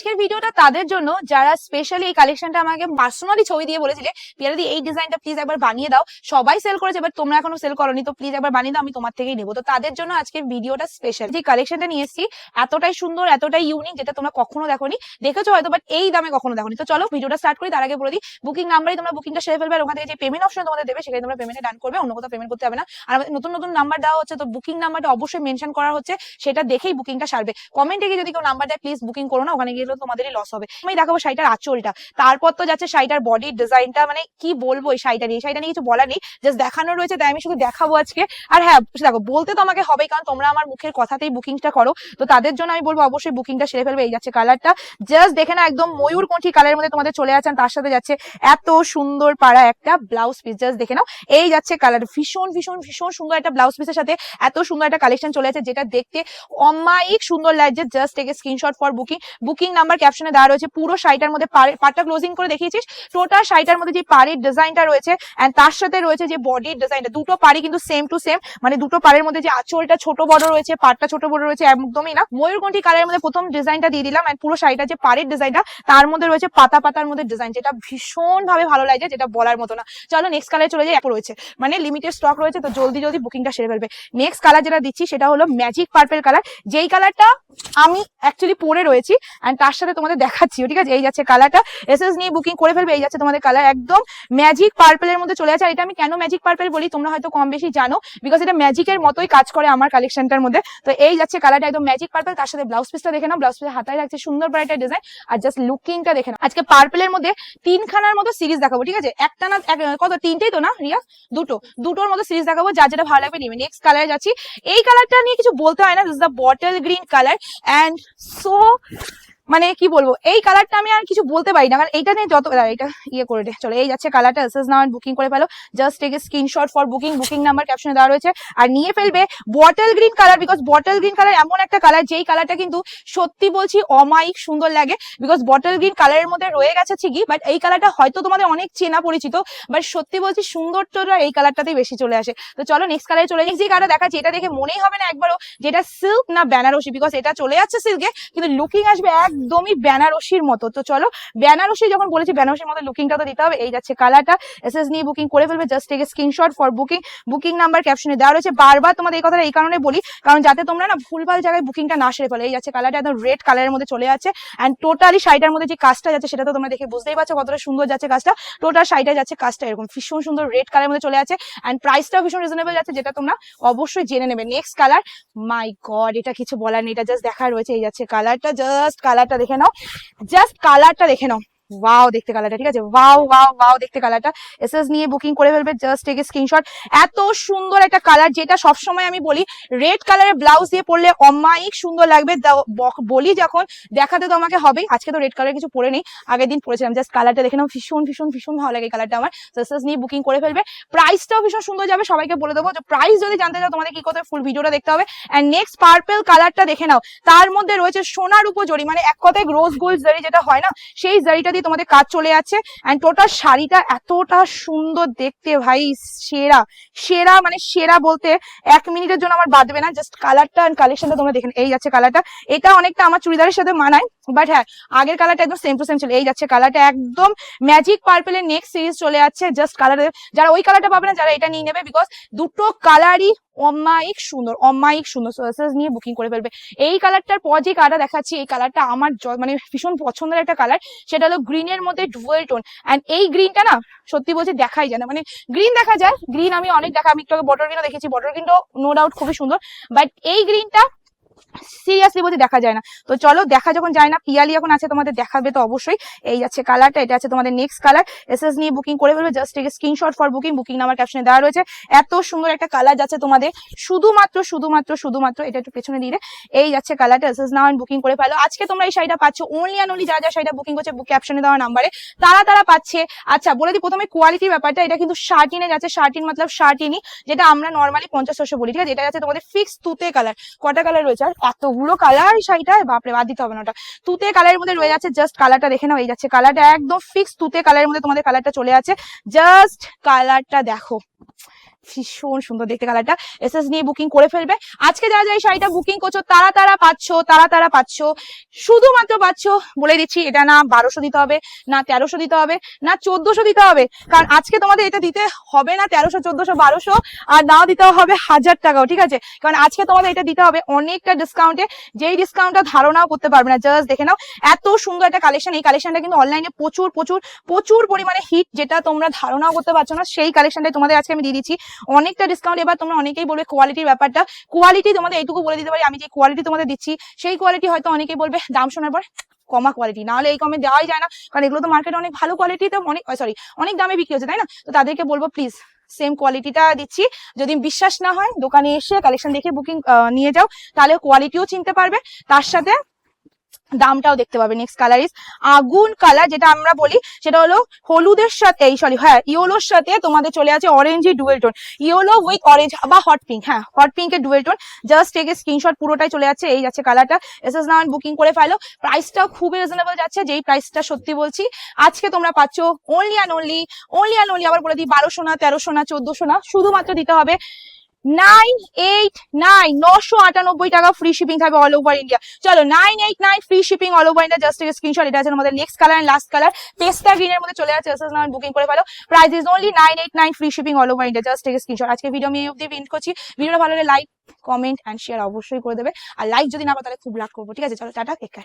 আজকের ভিডিওটা তাদের জন্য যারা স্পেশালি এই কালেকশনটা আমাকে পার্সোনালি ছবি দিয়ে বলেছিলে পিয়ারাদি এই ডিজাইনটা প্লিজ একবার বানিয়ে দাও। সবাই সেল করেছে বাট তোমরা এখনও সেল করনি, তো প্লিজ একবার বানিয়ে দাও, আমি তোমার থেকেই নেব। তো তাদের জন্য আজকের ভিডিওটা স্পেশাল যে কালেকশনটা নিয়ে এসেছি, এতটাই সুন্দর, এতটাই ইউনিক যেটা তোমরা কখনো দেখোনি। দেখেছ হয়তো বাট এই দামে কখনো দেখোনি। তো চলো, ভিডিওটা স্টার্ট করি, তার আগে বলে দিই বুকিং নাম্বারই তোমরা বুকিংটা সেরে ফেলবে, আর ওখান থেকে যে পেমেন্ট অপশন তোমাদের দেবে, সেখানে তোমরা পেমেন্টে ডান করবে, অন্য কোথাও পেমেন্ট করতে হবে না। আর আমাদের নতুন নতুন নাম্বার দেওয়া হচ্ছে, তো বুকিং নাম্বারটা অবশ্যই মেনশন করা হচ্ছে, সেটা দেখেই বুকিংটা সারবে। কমেন্টে গিয়ে যদি কেউ নাম্বার দেয় প্লিজ বুকিং করো না, ওখানে গেলে তোমাদেরই লস হবে। আমি দেখাবো শাড়িটার আঁচলটা। তারপর তো যাচ্ছে শাড়িটার বডির ডিজাইনটা মানে কি বলব এই শাড়িটা নিয়ে? শাড়িটা নিয়ে কিছু বলার নেই। জাস্ট দেখানো রয়েছে, তাই আমি শুধু দেখাবো আজকে। আর হ্যাঁ দেখো, বলতে তো আমাকে হবেই, কারণ তোমরা আমার মুখের কথাতেই বুকিংটা করো। তো তাদের জন্য আমি বলব, অবশ্যই বুকিংটা সেরে ফেলবে, এই যাচ্ছে কালারটা জাস্ট দেখে না একদম ময়ূরকণ্ঠী কালারের মধ্যে তোমাদের চলে যাচ্ছেন তার সাথে যাচ্ছে এত সুন্দর পাড়া একটা ব্লাউজ পিস জাস্ট দেখে নাও, এই যাচ্ছে কালার ভীষণ ভীষণ ভীষণ সুন্দর একটা ব্লাউজ পিসের সাথে এত সুন্দর একটা কালেকশন চলে যাচ্ছে যেটা দেখতে অমায়িক সুন্দর লাগছে। Just take screenshot for booking booking number ক্যাপশনে দেওয়া রয়েছে, পুরো শাড়িটার মধ্যে পাড়টা ক্লোজিং করে দেখিয়েছিস? টোটাল শাড়িটার মধ্যে যে পাড়ির ডিজাইনটা রয়েছে এন্ড তার সাথে রয়েছে যে বডির ডিজাইনটা দুটো পাড়ি কিন্তু সেম টু সেম মানে দুটো পাড়ের মধ্যে যে আঁচলটা ছোট বড় রয়েছে, পাড়টা ছোট বড় রয়েছে, একদমই না। ময়ূরকণ্ঠী কালারের মধ্যে প্রথম ডিজাইনটা দিয়ে দিলাম এন্ড পুরো শাড়িটা যে পাড়ির ডিজাইনটা তার মধ্যে রয়েছে পাতা পাতার মধ্যে ডিজাইন যেটা ভীষণ ভাবে ভালো লাগছে যেটা বলার মতো না। চলো নেক্সট কালারে চলে যাই এরপর রয়েছে। মানে লিমিটেড স্টক রয়েছে, তো জলদি জলদি বুকিংটা সেরে ফেলবে। নেক্সট কালার যেটা দিচ্ছি, সেটা হলো ম্যাজিক পার্পেল কালার যেই কালারটা আমি অ্যাকচুয়ালি পরে রয়েছি তার সাথে তোমাদের দেখাচ্ছি ঠিক আছে? এই যাচ্ছে কালারটা এস এস নিয়ে বুকিং করে ফেলবে, এই যাচ্ছে তোমাদের কালার একদম ম্যাজিক পার্পেলের মধ্যে চলে আছে আর এটা আমি কেন ম্যাজিক পার্পেল বলি? তোমরা হয়তো কম বেশি জানো বিকজ এটা ম্যাজিকের মতোই কাজ করে আমার কালেকশনটার মধ্যে। তো এই যাচ্ছে কালারটা একদম ম্যাজিক পার্পেল তার সাথে ব্লাউজ পিসটা দেখে নাও। ব্লাউজ পিসের হাতায় লাগছে সুন্দর করে একটা ডিজাইন আর জাস্ট লুকিংটা দেখে নাও। আজকে পার্পেলের মধ্যে তিনখানার মতো সিরিজ দেখাবো, ঠিক আছে? একটা না কত? তিনটেই তো না রিয়া দুটো। দুটোর মতো সিরিজ দেখাবো, যার যেটা ভালো লাগবে নিবে। নেক্সট কালারে যাচ্ছি। এই কালারটা নিয়ে কিছু বলতে হয় না। This the bottle green colour and so মানে কি বলব, এই কালারটা আমি আর কিছু বলতে পারি না। কারণ এইটা নিয়ে যত এটা ইয়ে করে দে, চলো, এই যাচ্ছে কালারটা এসএস নাও বুকিং করে ফেলো। Just take screenshot for booking booking number ক্যাপশনে দেওয়া রয়েছে। আর নিয়ে ফেলবে bottle green colour because bottle green colour এমন একটা কালার যেই কালারটা কিন্তু সত্যি বলছি অমায়িক সুন্দর লাগে। বিকজ বটল গ্রিন কালারের মধ্যে রয়ে গেছে ঠিকই বাট এই কালারটা হয়তো তোমাদের অনেক চেনা পরিচিত বাট সত্যি বলছি সৌন্দর্যটা এই কালারটাতেই বেশি চলে আসে। তো চলো নেক্সট কালারে চলে যাই। যে কালার দেখাচ্ছি, এটা দেখে মনেই হবে না একবারও, যেটা সিল্ক না বেনারসি বিকজ এটা চলে যাচ্ছে সিল্কে কিন্তু লুকিং আসবে একদমই বেনারসির মতো। তো চলো, বেনারসি যখন বলেছি বেনারসির মতো লুকিংটা তো দিতে হবে, এই যাচ্ছে কালারটা এসএস নিয়ে বুকিং করে ফেলবে just take screenshot for booking booking number ক্যাপশনে দেওয়া রয়েছে। বারবার তোমাদের এই কথাটা এই কারণে বলি, কারণ যাতে তোমরা না ভুলভাল জায়গায় বুকিংটা না সেরে ফেলো। এই যাচ্ছে কালারটা একদম রেড কালারের মধ্যে চলে যাচ্ছে। অ্যান্ড টোটালি শাড়িটার মধ্যে যে কাজটা যাচ্ছে, সেটা তো তোমরা দেখে বুঝতেই পারছ কতটা সুন্দর যাচ্ছে কাজটা। টোটাল শাড়িটা যাচ্ছে কাজটা এরকম। ভীষণ সুন্দর রেড কালারের মধ্যে চলে আছে অ্যান্ড প্রাইসটাও ভীষণ রিজনেবল যাচ্ছে, যেটা তোমরা অবশ্যই জেনে নেবে। নেক্সট কালার মাই গড এটা কিছু বলার নেই, এটা জাস্ট দেখা রয়েছে। এই যাচ্ছে কালারটা জাস্ট কালারটা দেখে নাও। জাস্ট কালারটা দেখে নাও। ওয়াও দেখতে কালারটা ঠিক আছে? ওয়াও ওয়াও ওয়াও দেখতে কালারটা এসএস নিয়ে বুকিং করে ফেলবে জাস্ট টেক স্ক্রিনশট এত সুন্দর একটা কালার যেটা সবসময় আমি বলি রেড কালারের ব্লাউজ দিয়ে পরলে অমায়িক সুন্দর লাগবে। বলি যখন, দেখাতে তো আমাকে হবেই। আজকে তো রেড কালার কিছু পরে নেই, আগের দিন পরেছিলাম। জাস্ট কালারটা দেখে নাও, ভীষণ ভীষণ ভীষণ ভালো লাগে কালারটা আমার। এসএস নিয়ে বুকিং করে ফেলবে। প্রাইসটাও ভীষণ সুন্দর যাবে, সবাইকে বলে দেবো। যে প্রাইস যদি জানতে চাও, তোমাদের কি করতে ফুল ভিডিওটা দেখতে হবে। এন্ড নেক্সট পার্পেল কালারটা দেখে নাও। তার মধ্যে রয়েছে সোনার উপর জড়ি মানে এক কথায় রোজ গোল্ড জারি যেটা হয় না, সেই জারিটা দিয়ে তোমাদের কাজ চলে আছে। অ্যান্ড টোটাল শাড়িটা এতটা সুন্দর দেখতে ভাই, সেরা। সেরা মানে সেরা বলতে এক মিনিটের জন্য আমার বাঁধবে না। জাস্ট কালারটা অ্যান্ড কালেকশনটা তোমরা দেখেন এই যাচ্ছে কালারটা এটা অনেকটা আমার চুড়িদারের সাথে মানায়। বাট হ্যাঁ আগের কালারটা একদম সেম টু সেম ছিল। এই যাচ্ছে কালারটা একদম ম্যাজিক পার্পেলের নেক্সট সিরিজ চলে যাচ্ছে। জাস্ট কালার যারা ওই কালারটা পাবে না, যারা এটা নিয়ে নেবে বিকজ দুটো কালারই অমায়িক সুন্দর অমায়িক সুন্দর। সোর্সেস নিয়ে বুকিং করে ফেলবে। এই কালারটার পর যে কালারটা দেখাচ্ছি, এই কালারটা আমার মানে ভীষণ পছন্দের একটা কালার সেটা হলো গ্রিনের মধ্যে ডুয়েল টোন অ্যান্ড এই গ্রিনটা না, সত্যি বলছি, দেখাই যায় না। মানে গ্রিন দেখা যায় গ্রিন আমি অনেক দেখা আমি একটু বটল গ্রিনও দেখেছি। বটল গ্রিনটাও নো ডাউট খুবই সুন্দর। বাট এই গ্রিনটা সিরিয়াসলি বলতে দেখা যায় না। তো চলো, দেখা যখন যায় না, পিয়ালি এখন আছে তোমাদের দেখাবে তো অবশ্যই। এই যাচ্ছে কালারটা এটা আছে তোমাদের নেক্সট কালার এস এস নিয়ে বুকিং করে ফেলবে just take screenshot for booking booking number ক্যাপশনে দেওয়া রয়েছে। এত সুন্দর একটা কালার যাচ্ছে তোমাদের। শুধুমাত্র শুধুমাত্র শুধুমাত্র, এটা একটু পেছনে দিয়ে দে। এই যাচ্ছে কালারটা এসএস নাও বুকিং করে ফেলো। আজকে তোমরা এই শাড়িটা পাচ্ছ অনলি অ্যান্ড অনলি যারা যারা শাড়িটা বুকিং করছে ক্যাপশনে দেওয়া নাম্বারে, তারা তারা পাচ্ছে। আচ্ছা বলে দিই, প্রথমে কোয়ালিটির ব্যাপারটা, এটা কিন্তু শার্টিনে যাচ্ছে শার্টিন মতলব শার্টিনই যেটা আমরা নর্মালি পঞ্চাশ ছশো বলি, ঠিক আছে? এটা যাচ্ছে তোমাদের ফিক্স তুতে কালার কটা কালার রয়েছে? এতগুলো কালার শাড়িটা বাপরে বাদ দিতে হবে না ওটা। তুতে কালারের মধ্যে রয়ে যাচ্ছে জাস্ট কালারটা দেখে নাও, এই যাচ্ছে কালারটা একদম ফিক্স তুতে কালারের মধ্যে তোমাদের কালারটা চলে আছে। জাস্ট কালারটা দেখো। ভীষণ সুন্দর দেখতে কালারটা এসএস নিয়ে বুকিং করে ফেলবে। আজকে যারা যারা শাড়িটা বুকিং করছ, তারা তারা পাচ্ছ, তারা তারা পাচ্ছ। শুধুমাত্র পাচ্ছ বলে দিচ্ছি, এটা না বারোশো দিতে হবে, না তেরোশো দিতে হবে, না চোদ্দশো দিতে হবে। কারণ আজকে তোমাদের এটা দিতে হবে না তেরোশো, চোদ্দশো, বারোশো, আর নাও দিতে হবে হাজার টাকাও, ঠিক আছে? কারণ আজকে তোমাদের এটা দিতে হবে অনেকটা ডিসকাউন্টে যেই ডিসকাউন্টটা ধারণাও করতে পারবে না জাস্ট দেখে নাও, এত সুন্দর একটা কালেকশন এই কালেকশনটা কিন্তু অনলাইনে প্রচুর প্রচুর প্রচুর পরিমাণে হিট যেটা তোমরা ধারণাও করতে পারছ না, সেই কালেকশনটাই তোমাদের আজকে আমি দিয়ে দিচ্ছি। অনেকটা ডিসকাউন্ট এবার তোমরা অনেকেই বলবে কোয়ালিটির ব্যাপারটা। কোয়ালিটি তোমাদের এইটুকু বলে দিতে পারি, আমি যে কোয়ালিটি তোমাদের দিচ্ছি, সেই কোয়ালিটি হয়তো অনেকেই বলবে, দাম শোনার পর কমা কোয়ালিটি নাহলে এই কমে দেওয়াই যায় না, কারণ এগুলো তো মার্কেটে অনেক ভালো কোয়ালিটিতে অনেক সরি অনেক দামে বিক্রি হচ্ছে, তাই না? তো তাদেরকে বলব প্লিজ সেম কোয়ালিটিটা দিচ্ছি। যদি বিশ্বাস না হয়, দোকানে এসে কালেকশন দেখে বুকিং নিয়ে যাও, তাহলে কোয়ালিটিও চিনতে পারবে, তার সাথে দামটাও দেখতে পাবে নেক্সট কালার ইজ আগুন কালার যেটা আমরা বলি, সেটা হলো হলুদের সাথে, এই সরি হ্যাঁ ইয়েলোর সাথে তোমাদের চলে আছে অরেঞ্জই dual tone yellow with orange বা হট পিঙ্ক হ্যাঁ হট পিঙ্কের dual tone just take screenshot পুরোটাই চলে যাচ্ছে, এই যাচ্ছে কালারটা এস এস নাম বুকিং করে ফেলো। প্রাইসটাও খুবই রিজনেবল যাচ্ছে, যেই প্রাইসটা সত্যি বলছি। আজকে তোমরা পাচ্ছ only and only only and only আবার বলে দিই, বারোশো না, তেরোশো না, চোদ্দশো না, শুধুমাত্র দিতে হবে নাইন এইট নাইন নশো আটানব্বই টাকা ফ্রি শিপিং থাকবে অল ওভার ইন্ডিয়া চলো nine eight nine free shipping all over India just screenshot এটা আছে আমাদের নেক্সট কালার লাস্ট কালার পেস্তা গ্রিনের মধ্যে চলে যাচ্ছে বুকিং করে ফেলো। Price is only nine eight nine free shipping all over India just screenshot আজকে ভিডিও আমি অব্দি এন্ড করছি। ভিডিওটা ভালো লাগলে লাইক কমেন্ট অ্যান্ড শেয়ার অবশ্যই করে দেবে। আর লাইক যদি না করো তাহলে খুব লাভ করব। ঠিক আছে, চলো, টাটা টেক